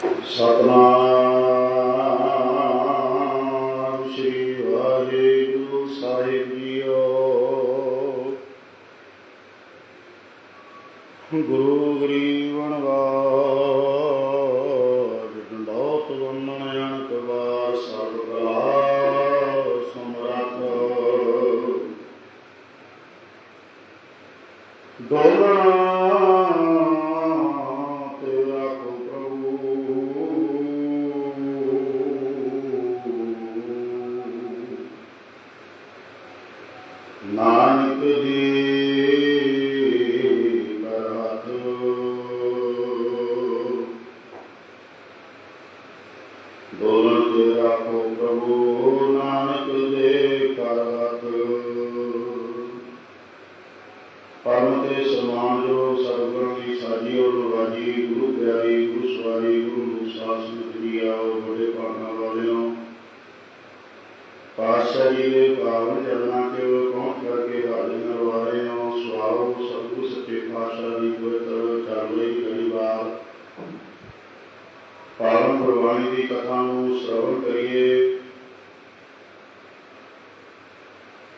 ਸਤਨਾਮ ਸ੍ਰੀ ਵਾਹਿਗੁਰੂ ਸਾਹਿਬ ਜੀਓ। ਗੁਰੂ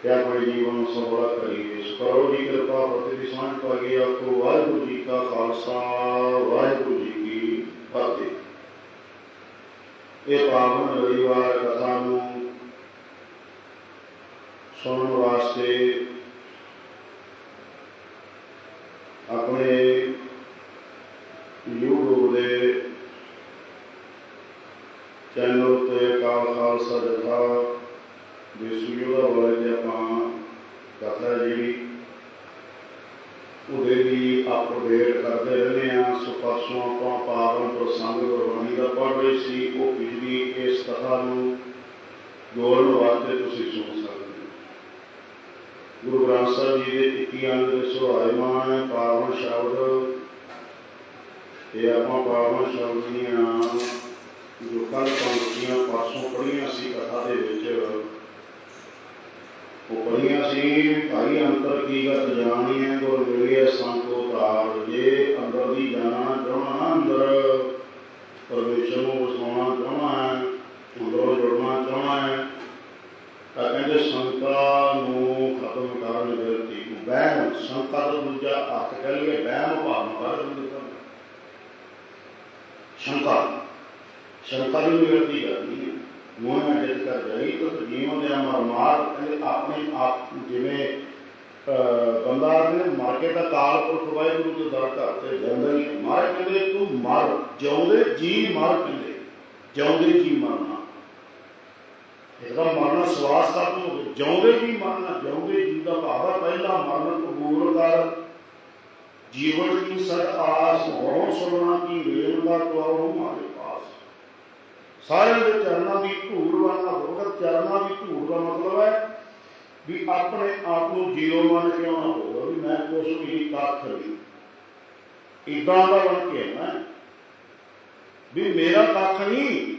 ਕਿਆ ਕੋਈ ਜੀਵਨ ਸਫਲਾ ਕਰੀਏ ਸੁਕਰੋ ਜੀ ਕਿਰਪਾ ਪ੍ਰਤੀ ਦੀ ਸਾਂਝ ਪਾਈਏ ਆਪਕੋ ਵਾਹਿਗੁਰੂ ਜੀ ਕਾ ਖਾਲਸਾ, ਵਾਹਿਗੁਰੂ ਜੀ ਕੀ ਫਤਿਹ। ਇਹ ਪਾਵਨ ਰਵਿਵਾਰ ਕਥਾ ਨੂੰ ਸੁਣਨ ਵਾਸਤੇ ਆਪਣੇ YouTube ਦੇ ਚੈਨਲ ਤੇ ਕਾਲ ਖਾਲਸਾ ਜਥਾ ਦੇ ਸੁਯੋਗਾ ਵਾਲੇ ਤੇ ਆਪਾਂ ਕਥਾ ਜਿਹੜੀ ਉਹਦੇ ਵੀ ਅਪਡੇਟ ਕਰਦੇ ਰਹਿੰਦੇ ਆ ਸੋ ਪਰਸੋਂ ਆਪਾਂ ਪਾਵਨ ਪ੍ਰਸੰਗ ਗੁਰਬਾਣੀ ਦਾ ਪੜ੍ਹ ਰਹੇ ਸੀ ਉਹ ਪਿਛਲੀ ਇਸ ਨੂੰ ਜੋੜਨ ਵਾਸਤੇ ਤੁਸੀਂ ਸੁਣ ਸਕਦੇ ਹੋ। ਗੁਰੂ ਗ੍ਰੰਥ ਸਾਹਿਬ ਜੀ ਦੇ 21 ਅੰਗ ਸੁਹਾਇਮਾਨ ਪਾਵਨ ਸ਼ਬਦ। ਇਹ ਆਪਾਂ ਪਾਵਨ ਸ਼ਬਦ ਦੀਆਂ ਜੋ ਕੱਲ ਪੰਕਤੀਆਂ ਪਾਸੋਂ ਪੜ੍ਹੀਆਂ ਸੀ ਕਥਾ ਦੇ ਵਿੱਚ। ਉਹ ਪੜ੍ਹੀਆਂ ਸੀ, ਭਾਈ ਅੰਤਰ ਕੀ ਗਤ ਜਾਣੀ ਹੈ ਗੁਰ ਮਿਲਿਆ ਸੰਤੋ ਤਾਰ ਜੇ ਅੰਦਰ ਦੀ ਜਾਣਾ ਚਾਹਣਾ ਅੰਦਰ, ਪਰਮੇਸ਼ਰ ਨੂੰ ਵਸਾਉਣਾ ਚਾਹਣਾ ਹੈ ਅੰਦਰੋਂ ਜੁੜਨਾ ਚਾਹਣਾ ਹੈ ਤਾਂ ਕਹਿੰਦੇ ਸ਼ੰਕਾ ਨੂੰ ਖਤਮ ਕਰਨ ਵਿਰਤੀ ਵਹਿਮ ਸ਼ੰਕਾ ਦਾ ਦੂਜਾ ਅਰਥ ਕਹਿ ਲਈਏ ਵਹਿਮ ਭਾਵਨਾ ਕਰ ਦਿੰਦੇ ਤਾਂ। ਸ਼ੰਕਾ। ਸ਼ੰਕਾ ਦੀ ਨਿਵਰਤੀ ਕਰਨੀ ਹੈ। ਮੋਹ ਨਾਲ ਜਿੱਤ ਕਰ ਜਾਈ ਤਾਂ ਜੀਵਨ ਦੇ ਅਮਰ ਮਾਰ ਕਹਿੰਦੇ ਆਪਣੇ ਆਪ ਜਿਵੇਂ ਅਹ, ਬੰਦਾ ਨੇ ਮਰ ਕੇ ਤਾਂ ਕਾਲ ਪੁਰਖ ਵਾਹਿਗੁਰੂ ਦੇ ਦਰ ਘਰ ਤੇ ਜਾਂਦਾ ਹੀ ਮਰ ਕਹਿੰਦੇ ਤੂੰ ਮਰ ਜਿਉਂਦੇ ਜੀ ਮਰ ਕਹਿੰਦੇ ਜਿਉਂਦੇ ਜੀ ਮਰਨਾ। ਇਹਦਾ ਮਰਨਾ ਸਵਾਸ ਖਤਮ ਹੋ ਗਿਆ ਜਿਉਂਦੇ ਜੀ ਮਰਨਾ ਜਿਉਂਦੇ ਜੀ ਦਾ ਭਾਵ ਹੈ ਪਹਿਲਾ ਮਰਨ ਕਬੂਲ ਕਰ ਜੀਵਨ ਕੀ ਸਦ ਆਸ ਹੋਂ ਸੁਣਾ ਕੀ ਰੇਲ ਦਾ ਤੁਆਉ ਮਾਰੇ ਪਾਸ ਸਾਰਿਆਂ ਦੇ ਚਰਨਾਂ ਦੀ ਧੂੜ ਵਾਲਾ ਭਗਤ ਚਰਨਾਂ ਦੀ ਧੂੜ ਦਾ ਮਤਲਬ ਹੈ ਵੀ ਆਪਣੇ ਆਪ ਨੂੰ ਜੀਰੋ ਮੰਨ ਕੇ ਆਉਣਾ ਹੋਵੇ ਵੀ ਮੈਂ ਕੁਛ ਵੀ ਕੱਖ ਨਹੀਂ ਇਦਾਂ ਦਾ ਬਣ ਕੇ ਆਉਣਾ ਹੈ। ਵੀ ਮੇਰਾ ਕੱਖ ਨਹੀਂ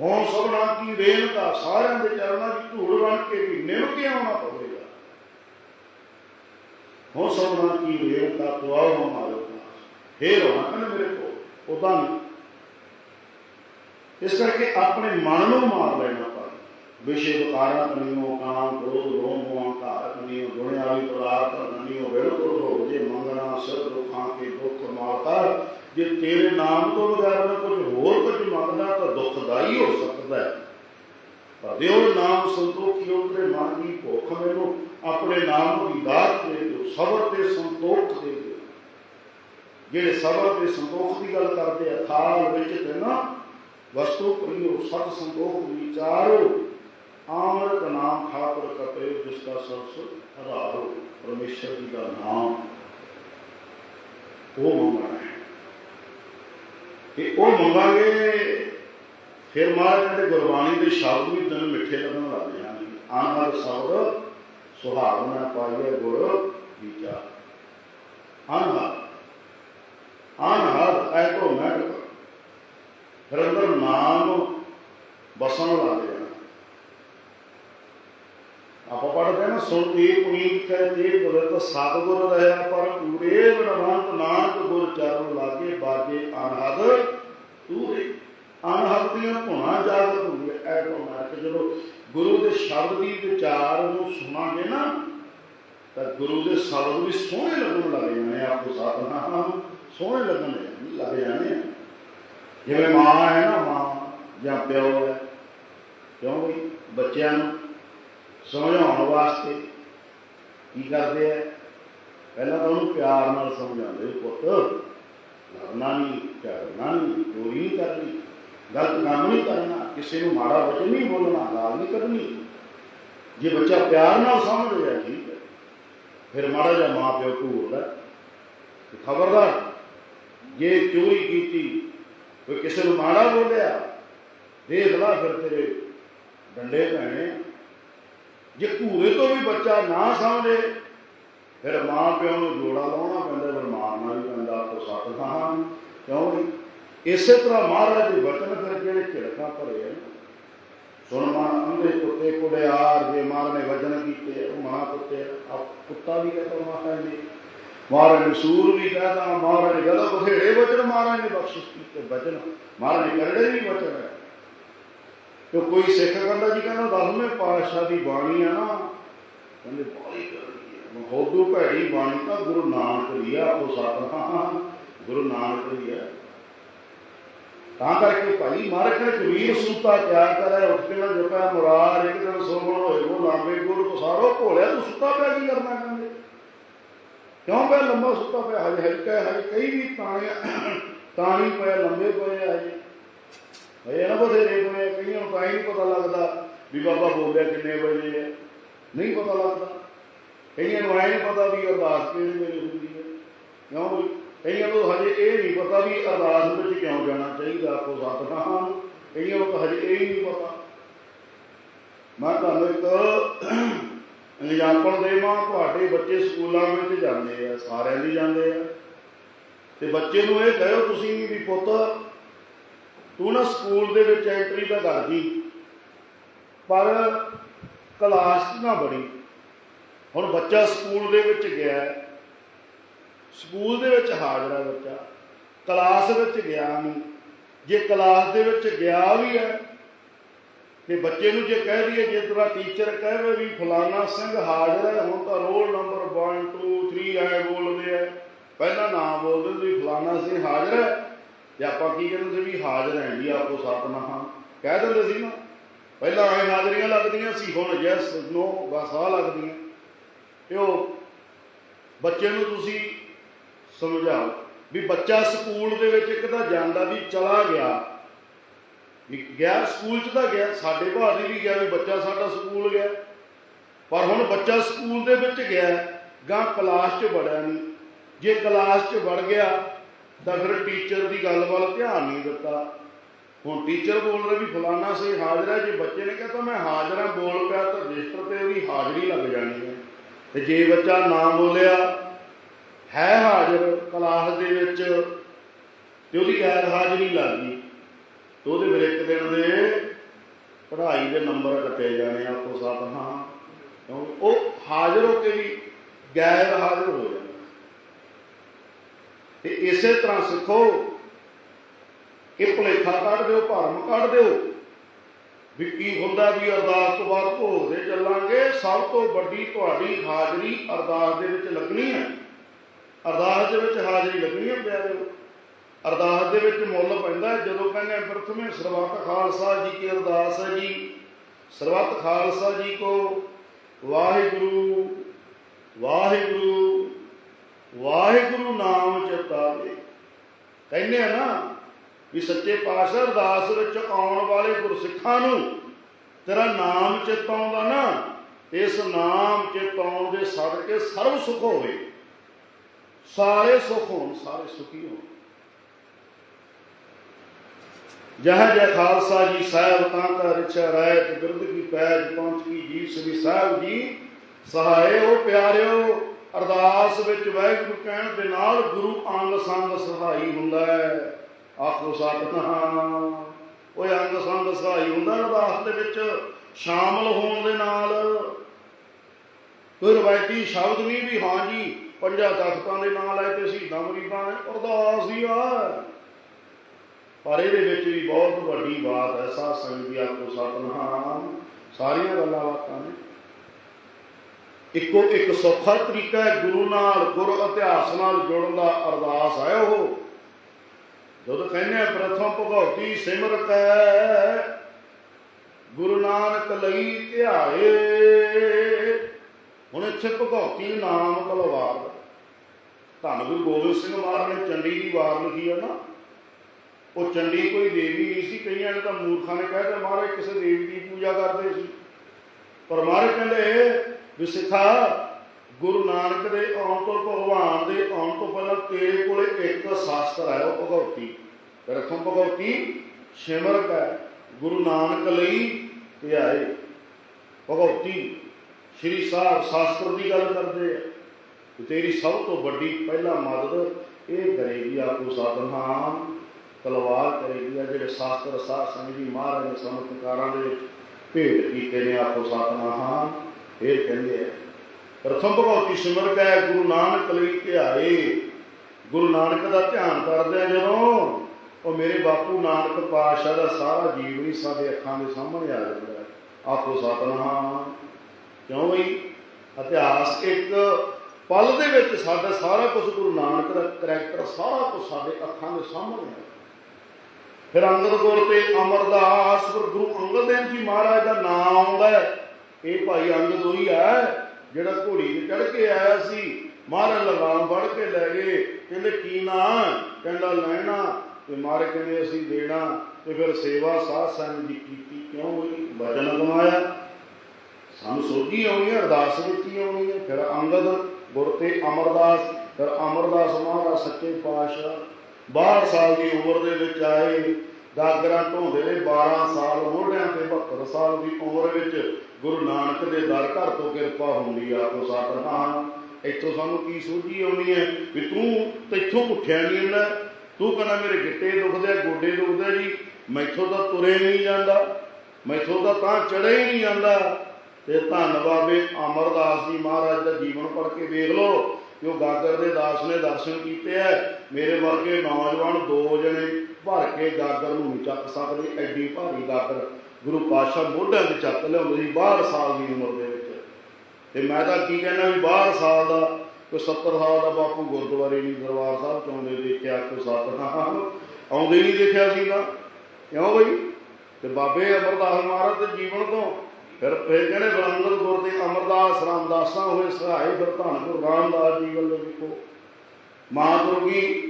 ਹੁਣ ਸਭਨਾ ਕੀ ਰੇਲ ਦਾ ਸਾਰਿਆਂ ਦੇ ਚਰਨਾਂ ਦੀ ਧੂੜ ਬਣ ਕੇ ਵੀ ਨਿਮ ਆਉਣਾ ਪਵੇਗਾ। ਹੋ ਸਭਨਾ ਕੀ ਰੇਲ ਦਾ ਦੁਆਉ ਹਮਾਰੇ ਪਾਸ ਫੇਰ ਹੋਣਾ ਮੇਰੇ ਕੋਲ ਉਦਾਂ ਇਸ ਕਰਕੇ ਆਪਣੇ ਮਨ ਨੂੰ ਮਾਰ ਲੈਣਾ ਪਰ ਵਿਸ਼ੇ ਵਿਕਾਰਾਂ ਕਨੀਓ ਕਾਮ ਕ੍ਰੋਧ ਲੋਭ ਮੋਹ ਹੰਕਾਰ ਕਨੀਓ ਦੁਨਿਆਵੀ ਪਦਾਰਥ ਕਨੀਓ ਬਿਲਕੁਲ ਹੋ ਜੇ ਮੰਗਣਾ ਸਭ ਦੁੱਖਾਂ ਕੇ ਦੁੱਖ ਮਾਤਾ ਜੇ ਤੇਰੇ ਨਾਮ ਤੋਂ ਬਗੈਰ ਮੈਂ ਕੁਝ ਹੋਰ ਕੁਝ ਮੰਗਦਾ ਤਾਂ ਦੁਖਦਾਈ ਹੋ ਸਕਦਾ ਹੈ। ਪਰ ਦਿਓ ਨਾਮ ਸੰਤੋਖੀ ਉਹਦੇ ਮਨ ਦੀ ਭੁੱਖ ਮੈਨੂੰ ਆਪਣੇ ਨਾਮ ਦੀ ਦਾਤ ਦੇ ਦਿਓ, ਸਬਰ ਤੇ ਸੰਤੋਖ ਦੇ ਦਿਓ। ਜਿਹੜੇ ਸਬਰ ਤੇ ਸੰਤੋਖ ਦੀ ਗੱਲ ਕਰਦੇ ਆ, ਥਾਲ ਵਿੱਚ ਤੇ ਨਾ ਵਸਤੂ ਪ੍ਰਿਯੋ ਸਤ ਸੰਤੋਖ ਵਿਚਾਰੋ, ਆਮਰਤ ਨਾਮ ਖਾਤਰ ਕਪੇ ਜਿਸ ਦਾ ਸਰਸ ਹਰਾਰੋ ਪਰਮੇਸ਼ਰ ਜੀ ਦਾ ਨਾਮ। ਉਹ ਮੰਗਣਾ ਕਿ ਉਹ ਮੰਗਾਂਗੇ। ਫਿਰ ਮਹਾਰਾਜ ਦੇ ਗੁਰਬਾਣੀ ਦੇ ਸ਼ਬਦ ਵੀ ਤੈਨੂੰ ਮਿੱਠੇ ਲੱਗਣ ਲੱਗ ਜਾਣਗੇ। ਆਨੰਦ ਸ਼ਬਦ ਸੁਹਾਵਨਾ ਪਾਈਏ ਗੁਰ ਵਿਚਾਰ ਅਨਹਰ ਅਨਹਦ ਐ ਕੋ ਮੈਂ ਫਿਰ ਅੰਦਰ ਨਾਮ ਬਸਣ ਲੱਗ ਜਾਣਾ ਆਪਾਂ ਪੜ੍ਹਦੇ ਹਾਂ ਪੁਨੀਤ ਕਹੇ ਤੇ ਪਵਿੱਤ ਸਤਿਗੁਰ ਰਹਿਆ, ਪਰ ਪੂਰੇ ਬਨਵੰਤ ਨਾਨਕ ਗੁਰ ਚਰਨ ਲਾਗੇ ਬਾਜੇ ਅਨਹਦ। ਤੂੰ ਅਨਹਦ ਦੀਆਂ ਧੁਨਾਂ ਜਾਗਰਤ ਹੁੰਦੀਆਂ ਐ ਤੋਂ ਕਿ ਜਦੋਂ ਗੁਰੂ ਦੇ ਸ਼ਬਦ ਦੀ ਵਿਚਾਰ ਨੂੰ ਸੁਣਾਂਗੇ ਨਾ, ਤਾਂ ਗੁਰੂ ਦੇ ਸ਼ਬਦ ਵੀ ਸੋਹਣੇ ਲੱਗਣ ਲੱਗ ਜਾਣੇ ਆਪੋ ਸਾਧਨਾ ਸੋਹਣੇ ਲੱਗਣ ਲੱਗ ਜਾਣੇ ਆ। ਜਿਵੇਂ ਮਾਂ ਹੈ ਨਾ, ਮਾਂ ਜਾਂ ਪਿਓ ਹੈ। ਕਿਉਂ ਵੀ ਬੱਚਿਆਂ ਨੂੰ ਸਮਝਾਉਣ ਵਾਸਤੇ ਕੀ ਕਰਦੇ ਆ? ਪਹਿਲਾਂ ਤਾਂ ਉਹਨੂੰ ਪਿਆਰ ਨਾਲ ਸਮਝਾਉਂਦੇ ਪੁੱਤ। ਲੜਨਾ ਨਹੀਂ, ਝਗੜਨਾ ਨਹੀਂ, ਚੋਰੀ ਨਹੀਂ ਕਰਨੀ, ਗਲਤ ਕੰਮ ਨਹੀਂ ਕਰਨਾ, ਕਿਸੇ ਨੂੰ ਮਾੜਾ ਵਚਨ ਨਹੀਂ ਬੋਲਣਾ ਗਾਲ ਨਹੀਂ ਕਰਨੀ। ਜੇ ਬੱਚਾ ਪਿਆਰ ਨਾਲ ਸਮਝ ਰਿਹਾ, ਠੀਕ ਹੈ, ਫਿਰ ਮਾੜਾ ਜਿਹਾ ਮਾਂ ਪਿਓ ਘੂਰਦਾ ਤੇ ਖਬਰਦਾਰ, ਜੇ ਚੋਰੀ ਕੀਤੀ, ਕੋਈ ਕਿਸੇ ਨੂੰ ਮਾੜਾ ਬੋਲਿਆ, ਦੇਖ ਲਾ ਫਿਰ ਤੇਰੇ ਡੰਡੇ ਪੈਣੇ ਜੇ ਘੂਰੇ ਤੋਂ ਵੀ ਬੱਚਾ ਨਾ ਸਮਝੇ, ਫਿਰ ਮਾਂ ਪਿਓ ਨੂੰ ਜੋੜਾ ਲਾਉਣਾ ਪੈਂਦਾ, ਫਿਰ ਮਾਰਨਾ ਵੀ ਪੈਂਦਾ, ਆਪੋ ਸੱਤ ਹਾਂ ਕਿਉਂ ਨਹੀਂ? ਇਸੇ ਤਰ੍ਹਾਂ ਮਹਾਰਾਜ ਦੇ ਵਚਨ ਫਿਰ ਜਿਹੜੇ ਝਿੜਕਾਂ ਭਰੇ ਆ ਸੁਣ ਮਾਂ ਅੰਦੇ ਕੁੱਤੇ ਕੁੜਿਆਰ ਜੇ ਮਾਰ ਨੇ ਵਚਨ ਕੀਤੇ ਉਹ ਮਾਂ ਕੁੱਤੇ ਆ ਕੁੱਤਾ ਵੀ ਕਹਿੰਦਾ ਮਹਾਰਾਜ ਨੇ ਮਹਾਰਾਜ ਸੂਰ ਵੀ ਕਹਿੰਦਾ ਮਹਾਰਾਜ ਨੇ ਕਹਿੰਦਾ ਬਥੇਰੇ ਵਚਨ ਮਹਾਰਾਜ ਨੇ ਬਖਸ਼ਿਸ਼ ਕੀਤੇ ਵਚਨ ਮਹਾਰਾਜ ਨੇ ਕਰੜੇ ਵੀ ਵਚਨ ਹੈ। ਤੇ ਕੋਈ ਸਿੱਖ ਕਹਿੰਦਾ ਜੀ ਕਹਿੰਦਾ ਦਸਵੇਂ ਪਾਤਸ਼ਾਹ ਦੀ ਬਾਣੀ ਆ ਨਾ। ਕਹਿੰਦੇ ਬਾਣੀ ਕਰਦੀ ਹੈ ਹੋਦੂ ਭੈੜੀ ਬਾਣੀ ਤਾਂ ਗੁਰੂ ਨਾਨਕ ਦੀ ਆ ਉਹ ਸਤਿ ਗੁਰੂ ਨਾਨਕ ਦੀ ਹੈ ਤਾਂ ਕਰਕੇ ਭਾਈ ਮਾਰਕ ਨੇ ਕਬੀਰ ਸੂਤਾ ਤਿਆਰ ਕਰਿਆ, ਉੱਠ ਕੇ ਨਾ ਜਪਿਆ, ਮੁਰਾਰ ਇੱਕ ਦਿਨ ਸੋਮਣ ਹੋਏ ਉਹ ਲਾਂਬੇ ਗੁਰ ਪਸਾਰੋ, ਭੋਲਿਆ, ਤੂੰ ਸੁੱਤਾ ਪਿਆ ਕੀ ਕਰਨਾ ਕਹਿੰਦੇ। ਕਿਉਂ ਪਿਆ ਲੰਬਾ ਸੁੱਤਾ ਪਿਆ? ਹਜੇ ਹਲਕਾ ਹਜੇ ਕਈ ਵੀ ਤਾਣੀਆਂ ਤਾਣੀ ਪਿਆ ਲੰਬੇ ਪਏ ਹਜੇ। ਹਜੇ ਨਾ ਬਥੇਰੇ ਪਏ ਆ, ਕਈਆਂ ਨੂੰ ਤਾਂ ਹੀ ਪਤਾ ਲੱਗਦਾ ਵੀ ਬਾਬਾ ਬੋਲਿਆ ਕਿੰਨੇ ਵਜੇ ਹੈ। ਨਹੀਂ ਪਤਾ ਲੱਗਦਾ। ਕਈਆਂ ਨੂੰ ਐ ਪਤਾ ਵੀ ਅਰਦਾਸ ਕਿਹੜੇ ਵੇਲੇ ਹੁੰਦੀ ਹੈ। ਕਿਉਂ? ਕਈਆਂ ਨੂੰ ਹਜੇ ਇਹ ਨਹੀਂ ਪਤਾ ਵੀ ਅਰਦਾਸ ਵਿੱਚ ਕਿਉਂ ਜਾਣਾ ਚਾਹੀਦਾ ਆਪੋ ਸਤਨਾਮ ਕਈਆਂ ਨੂੰ ਤਾਂ ਹਜੇ ਇਹ ਹੀ ਨਹੀਂ ਪਤਾ। ਮੈਂ ਤੁਹਾਨੂੰ ਇੱਕ ਐਗਜ਼ਾਮਪਲ ਦੇਵਾਂ ਤੁਹਾਡੇ ਬੱਚੇ ਸਕੂਲਾਂ ਵਿੱਚ ਜਾਂਦੇ ਆ ਸਾਰਿਆਂ ਦੀ ਜਾਂਦੇ ਆ। ਤੇ ਬੱਚੇ ਨੂੰ ਇਹ ਕਹੋ ਤੁਸੀਂ ਵੀ ਪੁੱਤ ਤੂੰ ਨਾ ਸਕੂਲ ਦੇ ਵਿੱਚ ਐਂਟਰੀ ਤਾਂ ਕਰ ਜੀ ਪਰ ਕਲਾਸ ਨਾ ਬੜੀ ਹੁਣ ਬੱਚਾ ਸਕੂਲ ਦੇ ਵਿੱਚ ਗਿਆ, ਸਕੂਲ ਦੇ ਵਿੱਚ ਹਾਜ਼ਰ ਹੈ ਬੱਚਾ ਕਲਾਸ ਵਿੱਚ ਗਿਆ ਨਹੀਂ ਜੇ ਕਲਾਸ ਦੇ ਵਿੱਚ ਗਿਆ ਵੀ ਹੈ, ਤੇ ਬੱਚੇ ਨੂੰ ਜੇ ਕਹਿ ਦਈਏ ਜੇ ਤੇਰਾ ਟੀਚਰ ਕਹੇ ਵੀ ਫਲਾਣਾ ਸਿੰਘ ਹਾਜ਼ਰ ਹੈ, ਹੁਣ ਤਾਂ ਰੋਲ ਨੰਬਰ 1 2 3 ਐ ਬੋਲਦੇ ਆ। ਪਹਿਲਾਂ ਨਾਮ ਬੋਲਦੇ ਸੀ ਫਲਾਣਾ ਸਿੰਘ ਹਾਜ਼ਰ ਹੈ। ਤੇ ਆਪਾਂ ਕੀ ਕਹਿੰਦੇ ਸੀ ਵੀ ਹਾਜ਼ਰ ਹੈ ਜੀ ਆਪੋ ਸਤਨਾਮ ਕਹਿ ਦਿੰਦੇ ਸੀ ਨਾ, ਪਹਿਲਾਂ ਐ ਹਾਜ਼ਰੀਆਂ ਲੱਗਦੀਆਂ ਸੀ, ਹੁਣ ਯੈਸ ਨੋ ਬਸ ਆ ਲੱਗਦੀਆਂ। ਤੇ ਉਹ ਬੱਚੇ ਨੂੰ ਤੁਸੀਂ ਸਮਝਾਓ ਵੀ ਬੱਚਾ ਸਕੂਲ ਦੇ ਵਿੱਚ ਇੱਕ ਤਾਂ ਜਾਂਦਾ ਵੀ ਚਲਾ ਗਿਆ। ਵੀ ਗਿਆ, ਸਕੂਲ ਚ ਤਾਂ ਗਿਆ, ਸਾਡੇ ਭਾਅ ਨੇ ਵੀ ਗਿਆ ਵੀ ਬੱਚਾ ਸਾਡਾ ਸਕੂਲ ਗਿਆ। ਪਰ ਹੁਣ ਬੱਚਾ ਸਕੂਲ ਦੇ ਵਿੱਚ ਗਿਆ, ਗਾਂ ਕਲਾਸ 'ਚ ਵੜਿਆ ਨਹੀਂ। ਜੇ ਕਲਾਸ 'ਚ ਵੜ ਗਿਆ ਤਾਂ ਫਿਰ ਟੀਚਰ ਦੀ ਗੱਲ ਵੱਲ ਧਿਆਨ ਨਹੀਂ ਦਿੱਤਾ। ਹੁਣ ਟੀਚਰ ਬੋਲ ਰਿਹਾ ਵੀ ਫਲਾਣਾ ਸੇ ਹਾਜ਼ਰ ਹੈ, ਜੇ ਬੱਚੇ ਨੇ ਕਿਹਾ ਤਾਂ ਮੈਂ ਹਾਜ਼ਰ ਹਾਂ ਬੋਲ ਪਿਆ ਤਾਂ ਰਜਿਸਟਰ ਤੇ ਉਹਦੀ ਹਾਜ਼ਰੀ ਲੱਗ ਜਾਣੀ ਹੈ। ਤੇ ਜੇ ਬੱਚਾ ਨਾ ਬੋਲਿਆ, ਹੈ ਹਾਜ਼ਰ ਕਲਾਸ ਦੇ ਵਿੱਚ ਤੇ ਉਹਦੀ ਗੈਰ ਹਾਜ਼ਰੀ ਲੱਗ ਗਈ, ਤੇ ਉਹਦੇ ਫਿਰ ਇੱਕ ਦਿਨ ਦੇ ਪੜ੍ਹਾਈ ਦੇ ਨੰਬਰ ਕੱਟੇ ਜਾਣੇ ਆਪੋ ਸਾਥ ਹਾਂ ਉਹ ਹਾਜ਼ਰ ਹੋ ਕੇ ਵੀ ਗੈਰ ਹਾਜ਼ਰ ਹੋ ਤੇ ਇਸੇ ਤਰ੍ਹਾਂ ਸਿੱਖੋ ਕਿ ਭੁਲੇਖਾ ਕੱਢ ਦਿਓ ਭਰਮ ਕੱਢ ਦਿਓ। ਵੀ ਕੀ ਹੁੰਦਾ ਵੀ ਅਰਦਾਸ ਤੋਂ ਬਾਅਦ ਭੋਗਦੇ ਚੱਲਾਂਗੇ, ਸਭ ਤੋਂ ਵੱਡੀ ਤੁਹਾਡੀ ਹਾਜ਼ਰੀ ਅਰਦਾਸ ਦੇ ਵਿੱਚ ਲੱਗਣੀ ਹੈ। ਅਰਦਾਸ ਦੇ ਵਿੱਚ ਹਾਜ਼ਰੀ ਲੱਗਣੀ ਹੈ ਪਿਆਰਿਓ। ਅਰਦਾਸ ਦੇ ਵਿੱਚ ਮੁੱਲ ਪੈਂਦਾ ਜਦੋਂ ਕਹਿੰਦੇ ਪ੍ਰਥਮੇ ਸਰਬੱਤ ਖਾਲਸਾ ਜੀ ਕੀ ਅਰਦਾਸ ਹੈ ਜੀ? ਸਰਬੱਤ ਖਾਲਸਾ ਜੀ ਕੋ ਵਾਹਿਗੁਰੂ ਵਾਹਿਗੁਰੂ ਵਾਹਿਗੁਰੂ ਨਾਮ ਚਿਤਾਵੇ ਕਹਿੰਦੇ ਆ ਨਾ ਵੀ ਸੱਚੇ ਪਾਤਸ਼ਾਹ ਅਰਦਾਸ ਵਿੱਚ ਆਉਣ ਵਾਲੇ ਗੁਰਸਿੱਖਾਂ ਨੂੰ ਤੇਰਾ ਨਾਮ ਚਿਤਾਉਂਦਾ ਨਾ, ਇਸ ਨਾਮ ਚਿਤਾਉਣ ਦੇ ਸਦਕੇ ਸਰਬ ਸੁਖ ਹੋਵੇ। ਸਾਰੇ ਸੁਖ ਹੋਣ, ਸਾਰੇ ਸੁਖੀ ਹੋਣ। ਜਹ ਜੈ ਖਾਲਸਾ ਜੀ, ਸਾਹਿਬ ਤਾਂ ਕਾ ਰਿਛਾ ਰਾਇਤ ਬਿਰਦ ਕੀ ਪੈਜ ਪਹੁੰਚ ਕੀ ਜੀ ਸ੍ਰੀ ਸਾਹਿਬ ਜੀ ਸਹਾਏ ਉਹ ਪਿਆਰਿਓ। ਅਰਦਾਸ ਵਿੱਚ ਵਾਹਿਗੁਰੂ ਕਹਿਣ ਦੇ ਨਾਲ ਗੁਰੂ ਅੰਗ ਸੰਗ ਸਹਾਈ ਹੁੰਦਾ ਹੈ। ਆਖੋ ਸਤਨਾਮ ਉਹ ਅੰਗ ਸੰਗ ਸਹਾਈ ਹੁੰਦਾ ਅਰਦਾਸ ਦੇ ਵਿੱਚ, ਸ਼ਾਮਲ ਹੋਣ ਦੇ ਨਾਲ। ਕੋਈ ਰਵਾਇਤੀ ਸ਼ਬਦ ਨਹੀਂ ਵੀ ਹਾਂ ਜੀ, ਪੰਜਾਂ ਤਖਤਾਂ ਦੇ ਨਾਲ ਹੈ ਤੇ ਸ਼ਹੀਦਾਂ ਮਰੀਦਾਂ ਨੇ ਅਰਦਾਸ ਹੀ ਆ। ਪਰ ਇਹਦੇ ਵਿੱਚ ਵੀ ਬਹੁਤ ਵੱਡੀ ਬਾਤ ਹੈ, ਸਾਧ ਸੰਗਤ ਦੀ ਆਪੋ ਸਤਨਾਮ ਸਾਰੀਆਂ ਗੱਲਾਂ ਬਾਤਾਂ ਨੇ। ਇੱਕੋ ਇੱਕ ਸੌਖਾ ਤਰੀਕਾ ਹੈ, ਗੁਰੂ ਨਾਲ ਗੁਰ ਇਤਿਹਾਸ ਨਾਲ ਜੁੜਨ ਦਾ ਅਰਦਾਸ ਹੈ ਉਹ। ਜਦੋਂ ਕਹਿੰਦੇ ਆ, ਪ੍ਰਥਮ ਭਗਉਤੀ ਸਿਮਰਤ ਗੁਰੂ ਨਾਨਕ ਲਈ ਧਿਆਏ। ਹੁਣ ਇੱਥੇ ਭਗਉਤੀ ਨਾਮ ਤਲਵਾਰ ਧੰਨ ਗੁਰੂ ਗੋਬਿੰਦ ਸਿੰਘ ਮਹਾਰਾਜ ਨੇ ਚੰਡੀ ਦੀ ਵਾਰ ਲਿਖੀ ਹੈ ਨਾ। ਉਹ ਚੰਡੀ ਕੋਈ ਦੇਵੀ ਨਹੀਂ ਸੀ, ਕਈਆਂ ਨੇ ਤਾਂ ਮੂਰਖਾਂ ਨੇ ਕਹਿ ਦਿੱਤਾ, ਮਹਾਰਾਜ, ਕਿਸੇ ਦੇਵੀ ਦੀ ਪੂਜਾ ਕਰਦੇ ਸੀ। ਪਰ ਮਹਾਰਾਜ ਕਹਿੰਦੇ ਵੀ ਸਿੱਖਾ, ਗੁਰੂ ਨਾਨਕ ਦੇ ਆਉਣ ਤੋਂ ਭਗਵਾਨ ਦੇ ਆਉਣ ਤੋਂ ਪਹਿਲਾਂ ਤੇਰੇ ਕੋਲੇ ਇੱਕ ਸ਼ਾਸਤਰ ਹੈ, ਉਹ ਭਗਉਤੀ ਰਖਮ ਭਗਉਤੀ ਸਿਮਰਤ ਹੈ ਗੁਰੂ ਨਾਨਕ ਲਈ ਧਿਆਏ। ਭਗਉਤੀ ਸ਼੍ਰੀ ਸਾਹਿਬ ਸ਼ਾਸਤਰ ਦੀ ਗੱਲ ਕਰਦੇ ਆ ਕਿ ਤੇਰੀ ਸਭ ਤੋਂ ਵੱਡੀ ਪਹਿਲਾ ਮਦਦ ਇਹ ਕਰੇਗੀ ਆਪੋ ਸਤਨਾਮ, ਤਲਵਾਰ ਕਰੇਗੀ ਆ ਜਿਹੜੇ ਸ਼ਾਸਤਰ, ਸਾਧ ਸੰਗਤ ਜੀ ਮਹਾਰਾਜ ਨੇ ਸਮਤਕਾਰਾਂ ਦੇ ਭੇਟ ਕੀਤੇ ਨੇ ਆਪੋ ਸਤਨਾਮ। ਇਹ ਕਹਿੰਦੇ ਆ, ਪ੍ਰਥਮ ਭਗਵਤੀ ਸਿਮਰ ਹੈ ਗੁਰੂ ਨਾਨਕ ਲਈ ਧਿਆਏ। ਗੁਰੂ ਨਾਨਕ ਦਾ ਧਿਆਨ ਕਰਦੇ ਆ ਜਦੋਂ ਉਹ ਮੇਰੇ ਬਾਪੂ ਨਾਨਕ ਪਾਤਸ਼ਾਹ ਦਾ ਸਾਰਾ ਜੀਵਨ ਹੀ ਸਾਡੇ ਅੱਖਾਂ ਦੇ ਸਾਹਮਣੇ ਆ ਜਾਂਦਾ ਹੈ। ਆਪੋ ਸਤਨਾਮ। ਕਿਉਂ ਬਈ? ਇਤਿਹਾਸ ਇੱਕ ਪਲ ਦੇ ਵਿੱਚ ਸਾਡਾ ਸਾਰਾ ਕੁਝ ਗੁਰੂ ਨਾਨਕ ਦਾ ਕਰੈਕਟਰ ਸਾਰਾ ਕੁਝ ਸਾਡੇ ਅੱਖਾਂ ਦੇ ਸਾਹਮਣੇ ਆ ਫਿਰ ਅੰਗਦ ਗੁਰ ਤੇ ਅਮਰਦਾਸ ਗੁਰੂ ਅੰਗਦ ਦੇਵ ਜੀ ਮਹਾਰਾਜ ਦਾ ਨਾਮ ਆਉਂਦਾ ਹੈ। ਇਹ ਭਾਈ ਅੰਗਦ ਉਹੀ ਹੈ ਜਿਹੜਾ ਘੋੜੀ ਤੇ ਚੜ ਕੇ ਆਇਆ ਸੀ ਮਹਾਰਾਜ ਲਗਾਮ ਫੜ ਕੇ ਲੈ ਗਏ। ਕਹਿੰਦੇ, ਕੀ ਨਾਂ? ਕਹਿੰਦਾ, ਲੈਣਾ। ਤੇ ਮਾਰੇ ਕਹਿੰਦੇ ਅਸੀਂ ਦੇਣਾ। ਤੇ ਫਿਰ ਸੇਵਾ ਸਾਧ ਸੰਗ ਦੀ ਕੀਤੀ। ਕਿਉਂ ਹੋਈ ਵਜਨ ਕਮਾਇਆ ਸਾਨੂੰ ਸੋਝੀ ਆਉਣੀ ਹੈ ਅਰਦਾਸ ਵਿੱਚ ਹੀ ਆਉਣੀ ਹੈ ਫਿਰ ਅੰਗਦ ਗੁਰ ਤੇ ਅਮਰਦਾਸ, ਫਿਰ ਅਮਰਦਾਸ ਮਹਾਰਾਜ ਸੱਚੇ ਪਾਤਸ਼ਾਹ। 12 ਸਾਲ ਦੀ ਉਮਰ ਦੇ ਵਿੱਚ ਆਏ। ਗਾਗਰਾਂ ਢੋਂਦੇ ਨੇ 12 ਸਾਲ ਮੋਢਿਆਂ ਤੇ 72 ਸਾਲ ਦੀ ਉਮਰ ਵਿੱਚ ਗੁਰੂ ਨਾਨਕ ਦੇ ਦਰ ਘਰ ਤੋਂ ਕਿਰਪਾ ਹੁੰਦੀ ਆ ਕੋ ਸਤਨਾਮ। ਇੱਥੋਂ ਸਾਨੂੰ ਕੀ ਸੋਝੀ ਆਉਣੀ ਹੈ? ਵੀ ਤੂੰ ਤੈਥੋਂ ਉੱਠਿਆ ਨਹੀਂ ਹੁੰਦਾ ਤੂੰ ਕਹਿੰਦਾ ਮੇਰੇ ਗਿੱਟੇ ਦੁਖਦੇ ਗੋਡੇ ਦੁਖਦੇ ਜੀ। ਮੈਥੋਂ ਤਾਂ ਤੁਰੇ ਨਹੀਂ ਜਾਂਦਾ। ਮੈਥੋਂ ਤਾਂ ਤਾਂ ਚੜੇ ਹੀ ਨਹੀਂ ਜਾਂਦਾ। ਤੇ ਧੰਨ ਬਾਬੇ ਅਮਰਦਾਸ ਜੀ ਮਹਾਰਾਜ ਦਾ ਜੀਵਨ ਪੜ੍ਹ ਕੇ ਵੇਖ ਲਓ, ਜੋ ਗਾਗਰ ਦੇ ਦਾਸ ਨੇ ਦਰਸ਼ਨ ਕੀਤੇ ਐ ਮੇਰੇ ਵਰਗੇ ਨੌਜਵਾਨ ਦੋ ਜਣੇ ਭਰ ਕੇ ਗਾਗਰ ਨੂੰ ਨਹੀਂ ਚੱਕ ਸਕਦੇ, ਐਡੀ ਭਾਰੀ ਗਾਗਰ ਗੁਰੂ ਪਾਤਸ਼ਾਹ ਮੋਢਿਆਂ ਤੇ ਚੱਕ ਲਿਆਉਂਦੇ ਸੀ 12 ਸਾਲ ਦੀ ਉਮਰ ਦੇ ਵਿੱਚ। ਤੇ ਮੈਂ ਤਾਂ ਕੀ ਕਹਿਣਾ ਵੀ 12 ਸਾਲ ਦਾ ਕੋਈ 70 ਸਾਲ ਦਾ ਬਾਪੂ ਗੁਰਦੁਆਰੇ ਨਹੀਂ, ਦਰਬਾਰ ਸਾਹਿਬ ਚ ਆਉਂਦੇ ਦੇਖਿਆ ਕੋਈ ਸਤਨਾਮ ਆਉਂਦੇ ਨਹੀਂ ਦੇਖਿਆ ਸੀ ਤਾਂ ਕਿਉਂ ਬਈ? ਤੇ ਬਾਬੇ ਅਮਰਦਾਸ ਮਹਾਰਾਜ ਦੇ ਜੀਵਨ ਤੋਂ ਫਿਰ ਫਿਰ ਕਹਿੰਦੇ ਬਲੰਦਰ ਗੁਰ ਦੇ ਅਮਰਦਾਸ, ਰਾਮਦਾਸਾਂ ਹੋਏ ਸਹਾਏ ਫਿਰ ਧੰਨ ਗੁਰੂ ਰਾਮਦਾਸ ਜੀ ਵੱਲੋਂ ਦੇਖੋ ਮਾਂ ਦੁਰਗੀ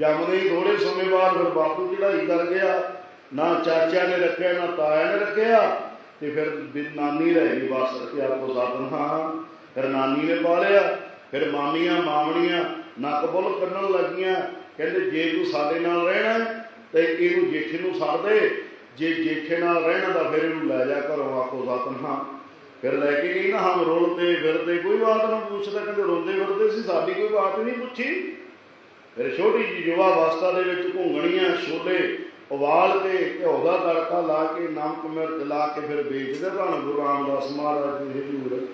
ਜੰਮਦੇ ਹੀ ਥੋੜੇ ਸਮੇਂ ਬਾਅਦ ਫਿਰ ਬਾਪੂ ਚੜਾਈ ਕਰ ਗਿਆ, ਨਾ ਚਾਚਿਆਂ ਨੇ ਰੱਖਿਆ, ਨਾ ਤਾਇਆ ਨੇ ਰੱਖਿਆ, ਤੇ ਫਿਰ ਨਾਨੀ ਰਹਿ ਗਈ ਬਸ, ਤੇ ਆਪੋ ਸਾਧਨ, ਹਾਂ, ਫਿਰ ਨਾਨੀ ਨੇ ਪਾਲਿਆ, ਫਿਰ ਮਾਮੀਆਂ ਮਾਮਣੀਆਂ ਨੱਕ ਬੁੱਲ ਕੱਢਣ ਲੱਗੀਆਂ, ਕਹਿੰਦੇ ਜੇ ਤੂੰ ਸਾਡੇ ਨਾਲ ਰਹਿਣਾ ਤੇ ਇਹਨੂੰ ਜੇਠੇ ਨੂੰ ਛੱਡ ਦੇ, ਜੇ ਜੇਠੇ ਨਾਲ ਰਹਿਣਾ ਤਾਂ ਫਿਰ ਇਹਨੂੰ ਲੈ ਜਾ ਘਰੋਂ ਆਪੋ ਸਾਧਨ, ਹਾਂ। ਫਿਰ ਲੈ ਕੇ ਗਈ ਨਾ ਹਮ ਰੋਲਤੇ ਫਿਰਦੇ ਕੋਈ ਬਾਤ ਨਾ ਪੁੱਛਦਾ, ਕਹਿੰਦੇ ਰੋਂਦੇ ਫਿਰਦੇ ਸੀ, ਸਾਡੀ ਕੋਈ ਬਾਤ ਨਹੀਂ ਪੁੱਛੀ। ਫਿਰ ਛੋਟੀ ਜਿਹੀ ਯੁਵਾ ਅਵਸਥਾ ਦੇ ਵਿੱਚ ਘੁੰਗਣੀਆਂ, ਛੋਲੇ, ਉਬਾਲ ਕੇ ਘਿਓ ਦਾ ਤੜਕਾ ਲਾ ਕੇ, ਨਮਕ, ਮਿਰਚ ਲਾ ਕੇ ਫਿਰ ਵੇਚਦੇ ਧੰਨ ਗੁਰੂ ਰਾਮਦਾਸ ਮਹਾਰਾਜ ਜੀ ਹਜ਼ੂਰ।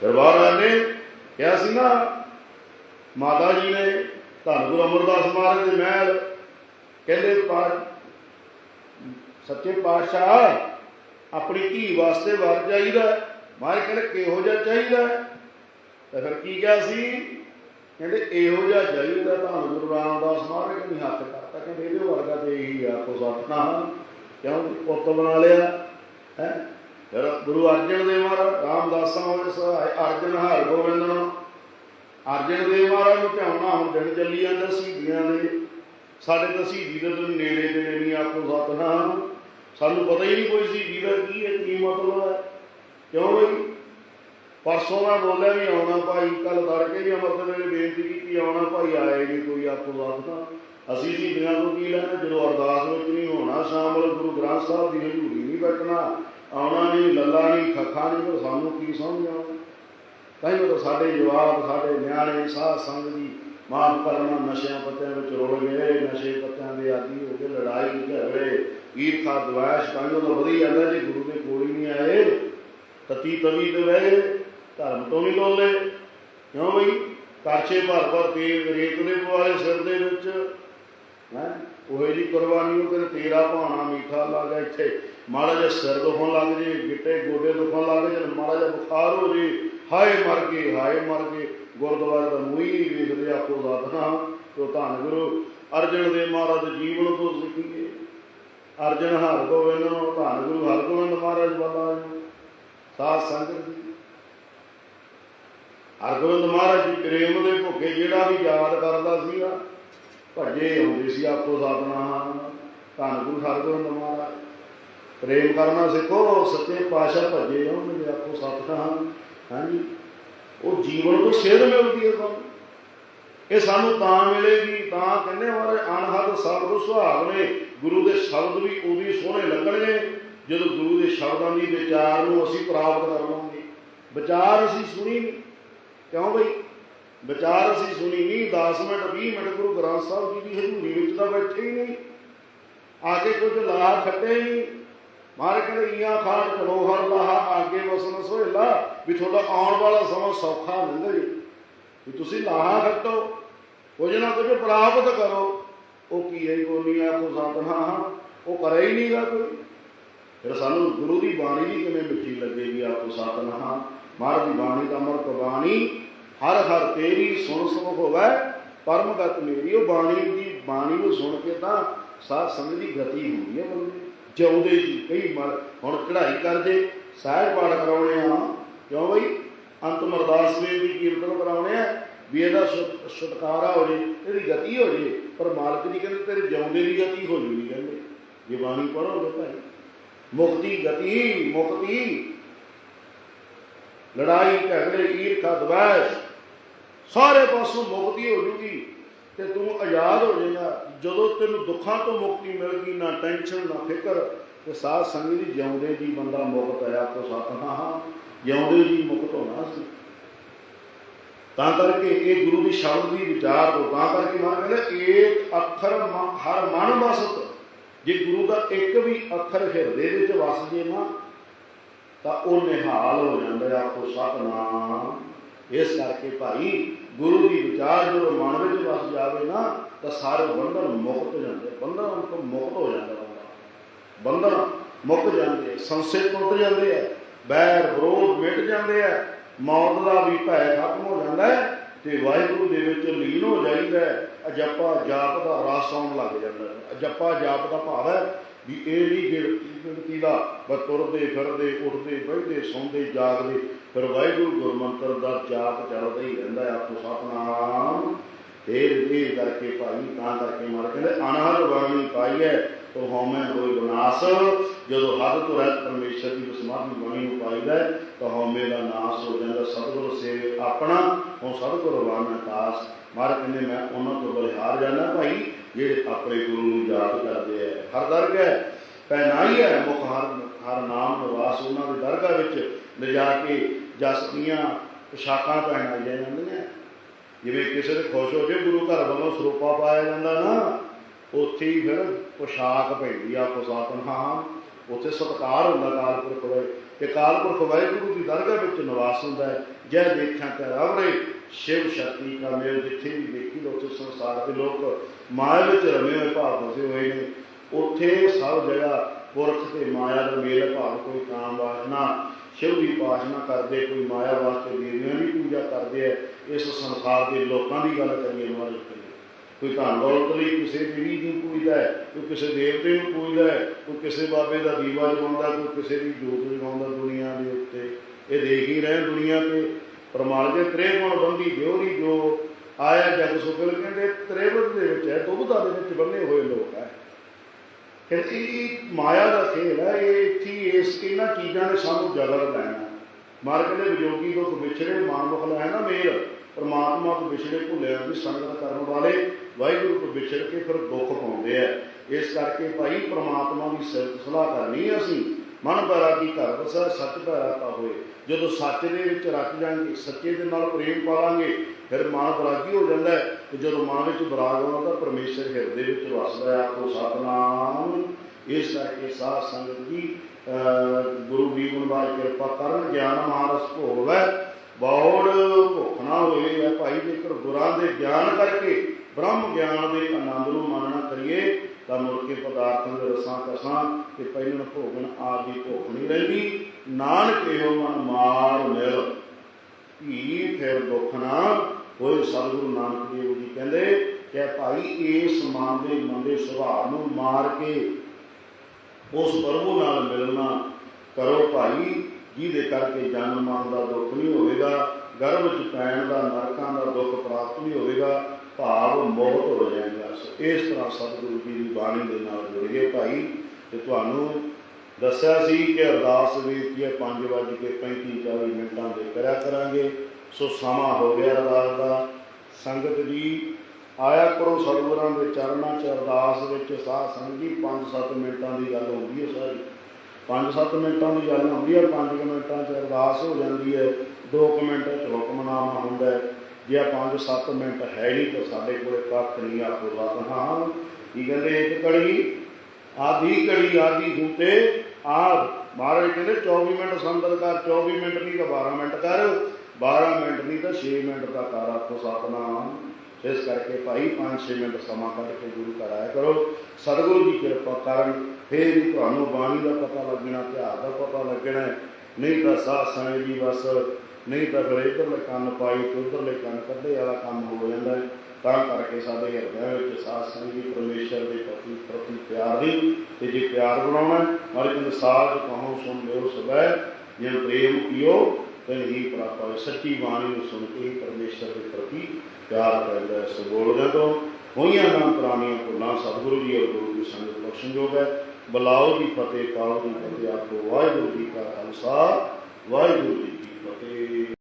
ਫਿਰ ਬਾਹਰ ਕਿਹਾ ਸੀ ਨਾ, ਮਾਤਾ ਜੀ ਨੇ ਧੰਨ ਗੁਰੂ ਅਮਰਦਾਸ ਮਹਾਰਾਜ ਦੇ ਮਹਿਲ, ਕਹਿੰਦੇ ਪਾ, ਸੱਚੇ ਪਾਤਸ਼ਾਹ, ਆਪਣੀ ਧੀ ਵਾਸਤੇ ਵਰ ਚਾਹੀਦਾ ਮਾਰੇ ਕਹਿੰਦੇ ਕਿਹੋ ਜਿਹਾ ਚਾਹੀਦਾ? ਤਾਂ ਫਿਰ ਕੀ ਕਿਹਾ ਸੀ? ਕਹਿੰਦੇ ਇਹੋ ਜਿਹਾ ਚਾਹੀਦਾ ਤਾਂ ਗੁਰੂ ਰਾਮਦਾਸ ਮਹਾਰਾਜ ਨੇ ਹੱਥ ਕਰਤਾ, ਕਹਿੰਦੇ ਇਹਦੇ ਵਰਗਾ ਤੇ ਇਹੀ ਆ ਕੋ ਸਤਨਾਮ ਕਿਉਂ? ਪੁੱਤ ਬਣਾ ਲਿਆ, ਹੈ? ਫਿਰ ਗੁਰੂ ਅਰਜਨ ਦੇਵ ਮਹਾਰਾਜ, ਰਾਮਦਾਸਾਂ ਹੋਏ ਸਹਾਇ ਅਰਜਨ ਹਰ ਗੋਬਿੰਦਨ ਅਰਜਨ ਦੇਵ ਮਹਾਰਾਜ ਨੂੰ ਧਿਆਉਣਾ ਹੁਣ ਦਿਨ ਚੱਲੀ ਜਾਂਦਾ, ਸ਼ਹੀਦੀਆਂ ਦੇ, ਸਾਡੇ ਤਾਂ ਸ਼ਹੀਦੀ ਦੇ ਦਿਨ ਨੇੜੇ ਤੇ ਨਹੀਂ ਆਖੋ ਸਤਨਾਮ ਸਾਨੂੰ ਪਤਾ ਹੀ ਨਹੀਂ ਕੋਈ ਸ਼ਹੀਦੀ ਦਾ ਕੀ ਹੈ, ਕੀ ਮਤਲਬ ਹੈ। ਪਰਸੋਂ ਮੈਂ ਬੋਲਿਆ ਵੀ ਆਉਣਾ ਭਾਈ ਕੱਲ ਤੜਕੇ ਵੀ ਅਮਰਤ ਵੇਲੇ ਬੇਨਤੀ ਕੀਤੀ, ਆਉਣਾ ਭਾਈ ਆਏ ਨਹੀਂ ਕੋਈ ਆਪੋ ਵਾਪਤਾ ਅਸੀਂ ਸ਼ਹੀਦੀਆਂ ਤੋਂ ਕੀ ਲੈਣਾ, ਜਦੋਂ ਅਰਦਾਸ ਵਿੱਚ ਨਹੀਂ ਹੋਣਾ ਸ਼ਾਮਲ ਗੁਰੂ ਗ੍ਰੰਥ ਸਾਹਿਬ ਦੀ ਹਜ਼ੂਰੀ ਨਹੀਂ ਬੈਠਣਾ, ਆਉਣਾ ਨਹੀਂ, ਲੱਲਾ ਨਹੀਂ, ਖੱਖਾ ਨਹੀਂ, ਫਿਰ ਸਾਨੂੰ ਕੀ ਸਮਝ ਆਉਣਾ ਤਾਂ ਤਾਂ ਸਾਡੇ ਜਵਾਬ, ਸਾਡੇ ਨਿਆਣੇ, ਸਾਧ ਸੰਗ ਦੀ ਮਾਫ਼ ਕਰਨਾ ਨਸ਼ਿਆਂ ਪੱਤਿਆਂ ਵਿੱਚ ਰੁਲ ਗਏ, ਨਸ਼ੇ ਪੱਤਿਆਂ ਦੇ ਆਦੀ ਹੋ ਕੇ ਲੜਾਈ, ਝਗੜੇ, ਈਰਖਾ, ਦਵਾਇਸ਼ ਕਾਂਗੋ ਤਾਂ ਵਧੀ ਜਾਂਦਾ ਜੀ ਗੁਰੂ ਦੇ ਕੋਲ ਹੀ ਨਹੀਂ ਆਏ, ਤਤੀ ਤਵੀ ਤੇ ਬਹਿ ਧਰਮ ਤੋਂ ਨਹੀਂ ਡੋਲੇ ਕਿਉਂ ਬਈ? ਕਾਛੇ ਭਰ ਭਰ ਤੇ ਰੇਤ ਦੇ ਪੁਆਲੇ ਸਿਰ ਦੇ ਵਿੱਚ। ਹੈ? ਉਹ ਜੀ ਕੁਰਬਾਨੀ ਉਹ ਕਹਿੰਦੇ ਤੇਰਾ ਭਾਣਾ ਮੀਠਾ ਲੱਗਾ ਇੱਥੇ। ਮਾੜਾ ਜਿਹਾ ਸਿਰ ਦੁਖਣ ਲੱਗ ਜੇ, ਗਿੱਟੇ ਗੋਡੇ ਦੁਖਣ ਲੱਗ ਜੇ ਮਾੜਾ ਜਿਹਾ ਬੁਖਾਰ ਹੋ ਜੇ। ਹਾਏ ਮਰ ਗਏ, ਹਾਏ ਮਰ ਗਏ। ਗੁਰਦੁਆਰੇ ਦਾ ਮੂੰਹ ਹੀ ਨਹੀਂ ਵੇਖਦੇ ਆਪੋ ਸਾਧਨਾ ਤੋ ਧੰਨ ਗੁਰੂ। ਅਰਜਨ ਦੇ ਮਹਾਰਾਜ ਜੀਵਨ ਤੋਂ ਸਿੱਖੀਏ ਅਰਜਨ ਹਰ ਗੋਬਿੰਦ ਨੂੰ, ਧੰਨ ਗੁਰੂ ਹਰਗੋਬਿੰਦ ਮਹਾਰਾਜ ਬਾਬਾ ਜੀ ਸਾਧ ਸੰਗਤ ਜੀ ਹਰਗੋਬਿੰਦ ਮਹਾਰਾਜ ਜੀ, ਪ੍ਰੇਮ ਦੇ ਭੁੱਖੇ ਜਿਹੜਾ ਵੀ ਯਾਦ ਕਰਦਾ ਸੀਗਾ, ਭੱਜੇ ਆਉਂਦੇ ਸੀ ਆਪੋ ਸਾਧਨਾ ਧੰਨ ਗੁਰੂ ਹਰਗੋਬਿੰਦ ਮਹਾਰਾਜ। ਪ੍ਰੇਮ ਕਰਨਾ ਸਿੱਖੋ, ਸੱਚੇ ਪਾਤਸ਼ਾਹ ਭੱਜੇ ਆਉਂਦੇ ਆਪੋ ਸਾਧਨਾ ਹਾਂਜੀ। ਉਹ ਜੀਵਨ ਤੋਂ ਸੇਧ ਮਿਲਦੀ ਹੈ ਸਾਨੂੰ ਇਹ ਸਾਨੂੰ ਤਾਂ ਮਿਲੇਗੀ, ਤਾਂ ਕਹਿੰਦੇ ਮਾਰੇ ਅਨਹਦ ਸ਼ਬਦ ਸੁਹਾਗ ਨੇ। ਗੁਰੂ ਦੇ ਸ਼ਬਦ ਵੀ ਉਦੋਂ ਸੋਹਣੇ ਲੱਗਣਗੇ। ਜਦੋਂ ਗੁਰੂ ਦੇ ਸ਼ਬਦਾਂ ਦੀ ਵਿਚਾਰ ਨੂੰ ਅਸੀਂ ਪ੍ਰਾਪਤ ਕਰ ਲਵਾਂਗੇ। ਵਿਚਾਰ ਅਸੀਂ ਸੁਣੀ ਨਹੀਂ। ਕਿਉਂ ਬਈ? ਵਿਚਾਰ ਅਸੀਂ ਸੁਣੀ ਨਹੀਂ 10 ਮਿੰਟ 20 ਮਿੰਟ ਗੁਰੂ ਗ੍ਰੰਥ ਸਾਹਿਬ ਜੀ ਦੀ ਹਜ਼ੂਰੀ ਵਿੱਚ ਤਾਂ ਬੈਠੇ ਹੀ ਨਹੀਂ। ਆ ਕੇ ਕੁਝ ਲਾਹਾ ਖੱਟੇ ਹੀ ਨਹੀਂ। ਮਾਰੇ ਕਹਿੰਦੇ, ਈਆਂ ਖਾਨ ਚਲੋ ਹਰ ਲਾਹਾ, ਆਗੇ ਵਸਨ ਸੋਹਿਲਾ, ਵੀ ਤੁਹਾਡਾ ਆਉਣ ਵਾਲਾ ਸਮਾਂ ਸੌਖਾ ਲੰਘੇ ਵੀ ਤੁਸੀਂ ਲਾਹਾ ਖੱਟੋ, ਕੁਝ ਨਾ ਕੁਝ ਪ੍ਰਾਪਤ ਕਰੋ। ਉਹ ਕੀ ਹੈ ਬੋਲੀ ਆ ਕੋ ਸਾਧਨਾ, ਉਹ ਕਰੇ ਹੀ ਨਹੀਂਗਾ ਕੋਈ। ਫਿਰ ਸਾਨੂੰ ਗੁਰੂ ਦੀ ਬਾਣੀ ਵੀ ਕਿਵੇਂ ਮਿੱਠੀ ਲੱਗੇਗੀ ਆਪੋ ਸਾਧਨਾ। ਮਹਾਰਾਜ ਦੀ ਬਾਣੀ ਦਾ ਅਮਰਤ ਬਾਣੀ, ਹਰ ਹਰ ਤੇਰੀ ਸੁਣ ਸੁਣ ਹੋਵੇ ਪਰਮਗਤ ਮੇਰੀ, ਉਹ ਬਾਣੀ ਦੀ ਬਾਣੀ ਨੂੰ ਸੁਣ ਕੇ ਤਾਂ ਸਾਧ ਸੰਗਤ ਦੀ ਗਤੀ ਹੁੰਦੀ ਹੈ ਬੰਦੇ ਜਿਉਂਦੇ ਜੀ, ਕਈ ਮਰ, ਹੁਣ ਚੜ੍ਹਾਈ ਕਰਦੇ ਸਾਹਿਬ ਪਾਠ ਕਰਾਉਣੇ ਆ। ਕਿਉਂ ਬਈ? ਅੰਤਮ ਅਰਦਾਸ ਵੇਲੇ ਦੀ ਕੀਰਤਨ ਕਰਾਉਣੇ ਆ, ਵੀ ਇਹਦਾ ਛੁਟ- ਛੁਟਕਾਰਾ ਹੋ ਜੇ ਇਹਦੀ ਗਤੀ ਹੋ ਜੇ, ਪਰ ਮਾਲਕ ਜੀ ਕਹਿੰਦੇ ਤੇਰੇ ਜਿਉਂਦੇ ਦੀ ਗਤੀ ਹੋ ਜੂਗੀ ਕਹਿੰਦੇ। ਜੇ ਬਾਣੀ ਪੜੋਗੇ ਭਾਈ, ਮੁਕਤੀ ਗਤੀ, ਮੁਕਤੀ। ਲੜਾਈ ਝਗੜੇ, ਈਰਖਾ, ਦਵੈਸ਼, ਸਾਰੇ ਪਾਸੋਂ ਮੁਕਤੀ ਹੋ ਜੂਗੀ ਤੇ ਤੂੰ ਆਜ਼ਾਦ ਹੋ ਜਾਏਗਾ। ਜਦੋਂ ਤੈਨੂੰ ਦੁੱਖਾਂ ਤੋਂ ਮੁਕਤੀ ਮਿਲ ਨਾ ਟੈਨਸ਼ਨ, ਨਾ ਫਿਕਰ, ਤੇ ਸਾਧ ਸੰਗਤ ਦੀ ਜਿਉਂਦੇ ਜੀ ਬੰਦਾ ਮੁਕਤ ਆਇਆ ਕੋ ਸਤਨਾ ਹਾਂ, ਜਿਉਂਦੇ ਜੀ ਮੁਕਤ ਹੋਣਾ ਸੀ। ਤਾਂ ਕਰਕੇ ਇਹ ਗੁਰੂ ਦੀ ਸ਼ਬਦ ਦੀ ਵਿਚਾਰ ਤੋਂ, ਤਾਂ ਕਰਕੇ ਮਨ ਕਹਿੰਦਾ, ਏਕ ਅੱਖਰ ਹਰ ਮਨ ਵਸਤ। ਜੇ ਗੁਰੂ ਦਾ ਇੱਕ ਵੀ ਅੱਖਰ ਹਿਰਦੇ ਵਿੱਚ ਵਸ ਜੇ ਨਾ ਤਾਂ ਉਹ ਨਿਹਾਲ ਹੋ ਜਾਂਦਾ ਆਪੋ ਸਤਨਾਮ। ਇਸ ਕਰਕੇ ਭਾਈ ਗੁਰੂ ਦੀ ਵਿਚਾਰ ਜਦੋਂ ਮਨ ਵਿੱਚ ਵਸ ਜਾਵੇ ਨਾ, ਤਾਂ ਸਾਰੇ ਬੰਧਨ ਮੁਕਤ ਹੋ ਜਾਂਦੇ ਬੰਧਨ ਤੋਂ ਮੁਕਤ ਹੋ ਜਾਂਦਾ ਬੰਧਨ ਮੁੱਕ ਜਾਂਦੇ ਸੰਸੇ ਟੁੱਟ ਜਾਂਦੇ ਆ, ਬੈਰ ਵਿਰੋਧ ਮਿਟ ਜਾਂਦੇ ਆ, ਮੌਤ ਦਾ ਵੀ ਭੈ ਖਤਮ ਹੋ ਜਾਂਦਾ ਹੈ। ਤੇ ਵਾਹਿਗੁਰੂ ਦੇ ਵਿੱਚ ਲੀਨ ਹੋ ਜਾਂਦਾ ਹੈ, ਅਜੱਪਾ ਜਾਪ ਦਾ ਰਸ ਆਉਣ ਲੱਗ ਜਾਂਦਾ ਹੈ। ਅਜੱਪਾ ਜਾਪ ਦਾ ਭਾਵ ਹੈ ਵੀ ਇਹ ਨਹੀਂ ਗਿਣਤੀ ਗਿਣਤੀ ਦਾ ਬਸ ਤੁਰਦੇ ਫਿਰਦੇ, ਉੱਠਦੇ ਬੈਠਦੇ ਸੌਂਦੇ, ਜਾਗਦੇ, ਫਿਰ ਵਾਹਿਗੁਰੂ ਗੁਰਮੰਤਰ ਦਾ ਜਾਪ ਚੱਲਦਾ ਹੀ ਰਹਿੰਦਾ ਹੈ। ਆਪੋ ਸਤਨਾਮ। ਤੇਰ ਇਹ ਕਰਕੇ ਭਾਈ, ਤਾਂ ਕਰਕੇ ਮਾਰ ਕਹਿੰਦੇ ਅਨਹਦ ਵਾਣੀ ਪਾਈ ਹੈ ਤੋ ਹਉਮੈ ਹੋਏ ਵਿਨਾਸ਼ ਜਦੋਂ ਹੱਦ ਤੋਂ ਰਹਿਤ ਪਰਮੇਸ਼ਰ ਦੀ ਸਮਾਧੀ ਬਾਣੀ ਨੂੰ ਪਾਈਦਾ ਹੈ, ਤਾਂ ਹਉਮੈ ਦਾ ਨਾਸ਼ ਹੋ ਜਾਂਦਾ। ਸਤਿਗੁਰ ਸੇ ਆਪਣਾ ਉਹ ਸਤਿਗੁਰ ਵਾਣਾ ਕਾਸ ਮਰ ਕਹਿੰਦੇ ਮੈਂ ਉਹਨਾਂ ਤੋਂ ਬਲਿਹਾਰ ਜਾਣਾ ਭਾਈ ਜਿਹੜੇ ਆਪਣੇ ਗੁਰੂ ਨੂੰ ਯਾਦ ਕਰਦੇ ਆ। ਹਰ ਦਰਗਾਹ ਪਹਿਨਾਈ ਹੈ ਮੁਖ ਹਰ ਹਰ ਨਾਮ ਨਿਵਾਸ ਉਹਨਾਂ ਦੇ ਦਰਗਾਹ ਵਿੱਚ ਲਿਜਾ ਕੇ ਜਸ ਦੀਆਂ ਪੋਸ਼ਾਕਾਂ ਪਹਿਨਾਈਆਂ ਜਾਂਦੀਆਂ। ਜਿਵੇਂ ਕਿਸੇ ਦੇ ਖੁਸ਼ ਹੋ ਜੇ ਗੁਰੂ ਘਰ ਵੱਲੋਂ ਸਰੂਪਾ ਪਾਇਆ ਜਾਂਦਾ ਨਾ ਉੱਥੇ ਹੀ ਫਿਰ ਪੋਸ਼ਾਕ ਪੈਂਦੀ ਆ ਪੋਸ਼ਾਕਨ ਹਾਂ ਉੱਥੇ ਸਤਕਾਰ ਹੁੰਦਾ ਕਾਲਪੁਰਖ ਵੇ ਤੇ ਕਾਲਪੁਰਖ ਵਾਹਿਗੁਰੂ ਦੀ ਦਰਗਾਹ ਵਿੱਚ ਨਿਵਾਸ ਹੁੰਦਾ ਹੈ। ਜੈ ਦੇਖਾਂ ਤੇ ਰਵਰੇ ਸ਼ਿਵ ਸ਼ਕਤੀ ਦਾ ਮੇਲ ਜਿੱਥੇ ਵੀ ਦੇਖੀ ਲੋ, ਉੱਥੇ ਸੰਸਾਰ ਦੇ ਲੋਕ ਮਾਇਆ ਵਿੱਚ ਰਮੇ ਹੋਏ, ਭਾਵ ਫਸੇ ਹੋਏ ਨੇ। ਉੱਥੇ ਸਭ ਜਗ੍ਹਾ ਪੁਰਖ ਤੇ ਮਾਇਆ ਦਾ ਮੇਲ, ਭਾਵ ਕੋਈ ਕਾਮ ਵਾਸਨਾ ਸ਼ਿਵ ਦੀ ਉਪਾਸਨਾ ਕਰਦੇ, ਕੋਈ ਮਾਇਆ ਵਾਸਤੇ ਦੇਵੀਆਂ ਦੀ ਪੂਜਾ ਕਰਦੇ ਆ ਇਸ ਸੰਸਾਰ ਦੇ ਲੋਕਾਂ ਦੀ ਗੱਲ ਕਰੀਏ ਮਾਲਕ ਕੋਈ ਧਨ ਦੌਲਤ ਲਈ ਕਿਸੇ ਦੇਵੀ ਨੂੰ ਪੂਜਦਾ ਹੈ, ਕੋਈ ਕਿਸੇ ਦੇਵਤੇ ਨੂੰ ਪੂਜਦਾ ਹੈ, ਕੋਈ ਕਿਸੇ ਬਾਬੇ ਦਾ ਦੀਵਾ ਜਗਾਉਂਦਾ, ਕੋਈ ਕਿਸੇ ਦੀ ਜੋਤ ਜਗਾਉਂਦਾ ਦੁਨੀਆ ਦੇ ਉੱਤੇ। ਇਹ ਦੇਖ ਹੀ ਰਹੇ ਦੁਨੀਆ ਤੇ ਪਰਮਾਲ ਦੇ ਤ੍ਰੇਗੁਣ ਬੰਦੀ ਦਿਉਰੀ ਜੋ ਆਇਆ ਜਗ ਸੁਖਲ ਕਹਿੰਦੇ ਤ੍ਰੇਵਤ ਦੇ ਵਿੱਚ ਹੈ ਦੁਬਦਾ ਦੇ ਵਿੱਚ ਬੰਨੇ ਹੋਏ ਲੋਕ ਹੈ। ਫਿਰ ਇਹ ਮਾਇਆ ਦਾ ਖੇਲ ਹੈ, ਇਹ ਇੱਥੇ ਇਸ ਇਹਨਾਂ ਚੀਜ਼ਾਂ ਨੇ ਸਾਨੂੰ ਜਗਰ ਲੈਣਾ। ਮਾਰ ਦੇ ਵਿਜੋਗੀ ਤੋਂ ਵਿਛੜੇ ਮਾਨੁਖ ਲੈ ਹੈ ਨਾ ਮੇਲ, ਪਰਮਾਤਮਾ ਤੋਂ ਵਿਛੜੇ ਭੁੱਲਿਆਂ ਦੀ ਸੰਗਤ ਕਰਨ ਵਾਲੇ ਵਾਹਿਗੁਰੂ ਤੋਂ ਵਿਛੜ ਕੇ ਫਿਰ ਦੁੱਖ ਪਾਉਂਦੇ ਆ। ਇਸ ਕਰਕੇ ਭਾਈ ਪਰਮਾਤਮਾ ਦੀ ਸਿਫਤ ਸਲਾਹ ਕਰਨੀ ਅਸੀਂ। ਮਨ ਭਰਾ ਕੀ ਘਰ ਵਸਾ, ਸੱਚ ਭਰਾ ਤਾਂ ਹੋਏ। ਜਦੋਂ ਸੱਚ ਦੇ ਵਿੱਚ ਰੱਖ ਜਾਾਂਗੇ ਸੱਚੇ ਦੇ ਨਾਲ ਪ੍ਰੇਮ ਪਾਲਾਂਗੇ, ਫਿਰ ਮਨ ਬਰਾਗੀ ਹੋ ਜਾਂਦਾ ਹੈ। ਤੇ ਜਦੋਂ ਮਨ ਵਿੱਚ ਬਰਾਗ ਆਉਂਦਾ ਤਾਂ ਪਰਮੇਸ਼ਰ ਹਿਰਦੇ ਵਿੱਚ ਵਸਦਾ ਹੈ। ਆਪੋ ਸਤਨਾਮ। ਇਸ ਕਰਕੇ ਸਾਧ ਸੰਗਤ ਜੀ ਗੁਰੂ ਜੀਵਨ ਗੁਣਵਾਰ ਕਿਰਪਾ ਕਰਨ, ਗਿਆਨ ਮਹਾਰਸ ਭੋਗਵੈ ਬੌੜ ਭੁੱਖ ਨਾ ਹੋਏ ਹੈ ਭਾਈ ਜੇਕਰ ਗੁਰਾਂ ਦੇ ਗਿਆਨ ਕਰਕੇ ਬ੍ਰਹਮ ਗਿਆਨ ਦੇ ਆਨੰਦ ਨੂੰ ਮੰਨਣਾ ਕਰੀਏ, ਤਾਂ ਮੁੜ ਕੇ ਪਦਾਰਥਾਂ ਦੇ ਰਸਾਂ ਕਸਾਂ ਤੇ ਪਹਿਲਣ ਭੋਗਣ ਆਦਿ ਦੀ ਭੁੱਖ ਨਹੀਂ ਰਹਿੰਦੀ। ਨਾਨਕ ਇਹੋ ਮਨ ਮਾਰ ਮਿਲ। ਧੀ ਫਿਰ ਦੁੱਖ ਨਾ ਹੋਏ, ਸਤਿਗੁਰੂ ਨਾਨਕ ਦੇਵ ਜੀ ਕਹਿੰਦੇ ਕਿ ਭਾਈ ਇਸ ਮਨ ਦੇ ਮਨ ਦੇ ਸੁਭਾਅ ਨੂੰ ਮਾਰ ਕੇ ਉਸ ਪ੍ਰਭੂ ਨਾਲ ਮਿਲਣਾ ਕਰੋ ਭਾਈ, ਜਿਹਦੇ ਕਰਕੇ ਜਨਮ ਮਰਨ ਦਾ ਦੁੱਖ ਨਹੀਂ ਹੋਵੇਗਾ, ਗਰਭ ਚ ਪੈਣ ਦਾ, ਨਰਕਾਂ ਦਾ ਦੁੱਖ ਪ੍ਰਾਪਤ ਨਹੀਂ ਹੋਵੇਗਾ ਭਾਵ ਮੌਤ ਹੋ ਜਾਂਦਾ ਸੋ ਇਸ ਤਰ੍ਹਾਂ ਸਤਿਗੁਰੂ ਜੀ ਦੀ ਬਾਣੀ ਦੇ ਨਾਲ ਜੁੜੀਏ ਭਾਈ, ਤੇ ਤੁਹਾਨੂੰ ਦੱਸਿਆ ਸੀ ਕਿ ਅਰਦਾਸ ਬੇਨਤੀ ਹੈ 5 ਵਜੇ ਕੇ 35 40 ਮਿੰਟਾਂ ਦੇ ਕਰਿਆ ਕਰਾਂਗੇ। ਸੋ ਸਮਾਂ ਹੋ ਗਿਆ ਅਰਦਾਸ ਦਾ। ਸੰਗਤ ਜੀ, ਆਇਆ ਕਰੋ ਸਤਿਗੁਰਾਂ ਦੇ ਚਰਨਾਂ 'ਚ ਅਰਦਾਸ ਵਿੱਚ। ਸਾਧ ਸੰਗਤ ਜੀ 5-7 ਮਿੰਟਾਂ ਦੀ ਗੱਲ ਹੁੰਦੀ ਹੈ ਸਾਰੀ। 5-7 ਮਿੰਟਾਂ ਦੀ ਗੱਲ ਹੁੰਦੀ ਹੈ 5 ਮਿੰਟਾਂ 'ਚ ਅਰਦਾਸ ਹੋ ਜਾਂਦੀ ਹੈ। 2 ਮਿੰਟ 'ਚ ਹੁਕਮਨਾਮਾ ਹੁੰਦਾ ਹੈ। ਜੇ 5-7 ਮਿੰਟ ਹੈ ਨਹੀਂ ਤਾਂ ਸਾਡੇ ਕੋਲੇ ਕੱਖ ਨਹੀਂ ਆਪੋ ਬਾਤ ਹਾਂ, ਕੀ ਕਹਿੰਦੇ, ਇੱਕ ਕੜੀ ਆਦੀ ਕੜੀ ਆਦੀ ਹੂਤੇ ਆ ਮਹਾਰਾਜ ਕਹਿੰਦੇ 24 ਮਿੰਟ ਸੰਦਰ ਕਰ 24 ਮਿੰਟ ਨਹੀਂ ਤਾਂ 12 ਮਿੰਟ ਕਰ 12 ਮਿੰਟ ਨਹੀਂ ਤਾਂ 6 ਮਿੰਟ ਦਾ ਕਰ ਆਖੋ ਸਤਨਾਮ। ਇਸ ਕਰਕੇ ਭਾਈ 5-6 ਮਿੰਟ ਸਮਾਂ ਕੱਢ ਕੇ ਗੁਰੂ ਘਰ ਆਇਆ ਕਰੋ। ਸਤਿਗੁਰੂ ਦੀ ਕਿਰਪਾ ਕਰਨ ਫੇਰ ਹੀ ਤੁਹਾਨੂੰ ਬਾਣੀ ਦਾ ਪਤਾ ਲੱਗਣਾ ਧਿਆਨ ਦਾ ਪਤਾ ਲੱਗਣਾ ਨਹੀਂ ਤਾਂ ਸਾਧ ਸੰਗਤ ਜੀ ਬਸ ਨਹੀਂ ਤਾਂ ਫਿਰ ਇੱਧਰਲੇ ਕੰਨ ਪਾਈ ਤੇ ਉੱਧਰਲੇ ਕੰਨ ਕੱਢੇ ਵਾਲਾ ਕੰਮ ਹੋ ਜਾਂਦਾ ਹੈ। ਤਾਂ ਕਰਕੇ ਸਾਡੇ ਹਿਰਦੇ ਵਿੱਚ ਸਾਧ ਸੰਗਤ ਜੀ ਪਰਮੇਸ਼ਰ ਦੇ ਪ੍ਰਤੀ ਪ੍ਰਤੀ ਪਿਆਰ ਦੀ, ਤੇ ਜੇ ਪਿਆਰ ਬਣਾਉਣਾ ਮਰ ਕਹਿੰਦੇ ਸਾਧ ਕਹੋ, ਸੁਣ ਲਿਓ ਸਬੈ ਜੇ ਪ੍ਰੇਮ ਕੀਓ ਤੇ ਹੀ ਪ੍ਰਾਪਤ ਸੱਚੀ ਬਾਣੀ ਨੂੰ ਸੁਣ ਕੇ ਹੀ ਪਰਮੇਸ਼ਰ ਦੇ ਪ੍ਰਤੀ ਪਿਆਰ ਪੈਂਦਾ ਹੈ। ਸੋ ਦੇ ਤੋਂ ਹੋਈਆਂ ਨਾਮ ਪੁਰਾਣੀਆਂ ਭੁੱਲਾਂ ਸਤਿਗੁਰੂ ਜੀ ਔਰ ਗੁਰੂ ਦੀ ਸੰਗਤ ਬਖਸ਼ਣਯੋਗ ਹੈ। ਬਲਾਓ ਦੀ ਫਤਿਹ ਪਾਓ ਦੀ ਫਤਿਹ ਆਪੋ ਵਾਹਿਗੁਰੂ ਜੀ ਕਾ ਖਾਲਸਾ, ਵਾਹਿਗੁਰੂ ਜੀ ਕੀ ਫਤਿਹ